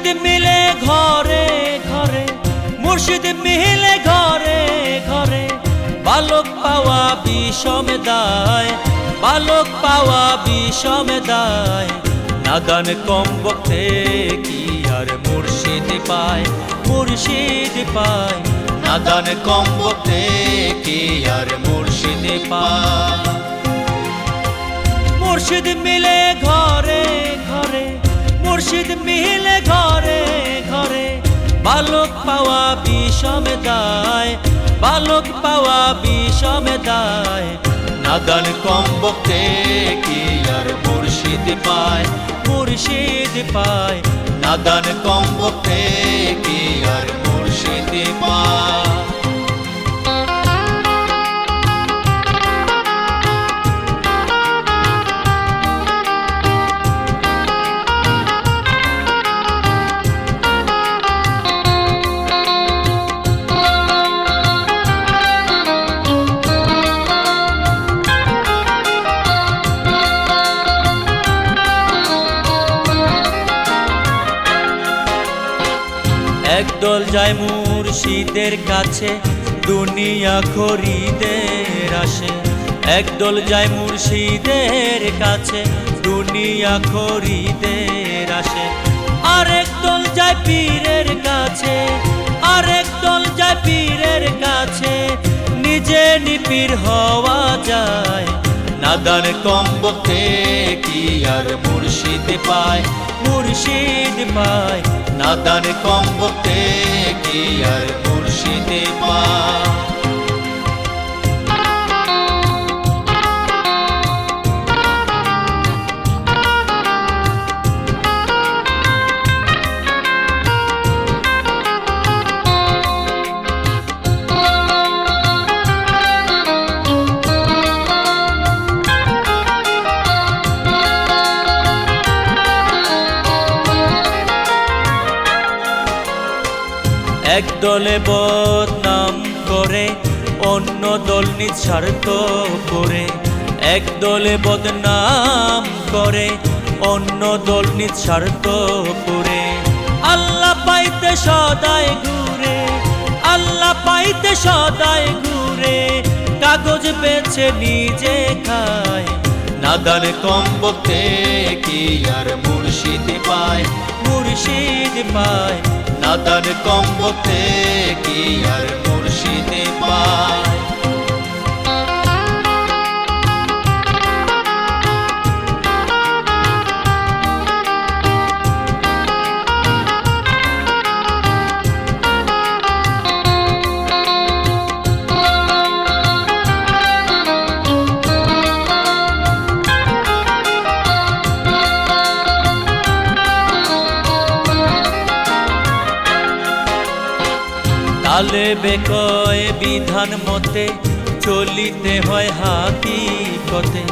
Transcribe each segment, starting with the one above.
মুর্শিদ মিলে ঘরে ঘরে, মুর্শিদ মিলে ঘরে ঘরে। বালক পাওয়া বিষম দায়, বালক পাওয়া বিষম দায়। নাদান কম বক্তে কি আর মুর্শিদ পায় মুর্শিদ পায়। নাদান কম বক্তে কি আর মুর্শিদ পায়। মুর্শিদ মিলে ঘরে বিষমে দায় বালক পাওয়া বিষমে দায় নাদান কম বক্তে কি আর মুর্শিদ পায়? মুর্শিদ পায়। নাদান কম বক্তে কি আর মুর্শিদ পায়? একদল যায় মুর্শিদের কাছে, দুনিয়া খরিদের আসে। একদল যায় মুর্শিদের কাছে, দুনিয়া খরিদের আসে। আরেক দল যায় পীরের কাছে আরেক দল যায় পীরের কাছে। নিজে নিপির হওয়া যায়। নাদান কম বক্তে কি আর মুর্শিদ পায়? মুর্শিদ পায়। নাদান কম্বতে কি আর মুর্শিদ পায় এক দলে বদনাম করে অন্য দল নিঃস্বার্থ করে। এক দলে বদনাম করে অন্য দল নিঃস্বার্থ করে। আল্লাহ পাইতে সদায় ঘুরে আল্লাহ পাইতে সদায় ঘুরে। কাগজ বেছে নিজে খায় নাদান কম বক্তে কি আর মুর্শিদ পায়? মুর্শিদ পায়। নাদান কম্বতে কি আর মুর্শিদে পায়? তালে বেকয় বিধান মতে, চলিতে হয় হাকিকতে।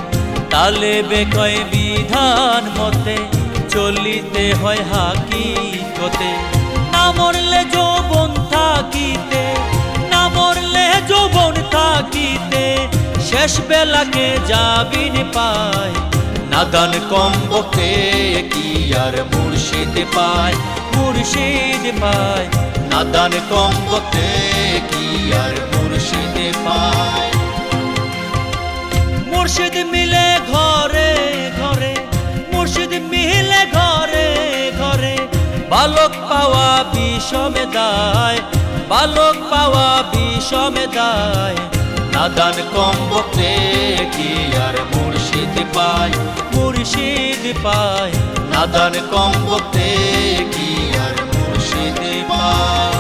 তালে বেকয় বিধান মতে, চলিতে হয় হাকিকতে। না মরলে যৌবন থাকিতে, না মরলে যৌবন থাকিতে, শেষ বেলাকে যাবিন পায়। নাদান কম বকে কি আর মুর্শিদ পায় মুর্শিদ পায়। নাদান বকে কি আর মুর্শিদ পায়? মুর্শিদ মিলে ঘরে ঘরে, মুর্শিদ মিলে ঘরে ঘরে, বালক পাওয়া বিষমে দায়, বালক পাওয়া বিষমে দায়। নাদান কম বকে কি আর মুর্শিদ পায়? মুর্শিদ পায়। নাদান কম বকে কি আর মুর্শিদ পায়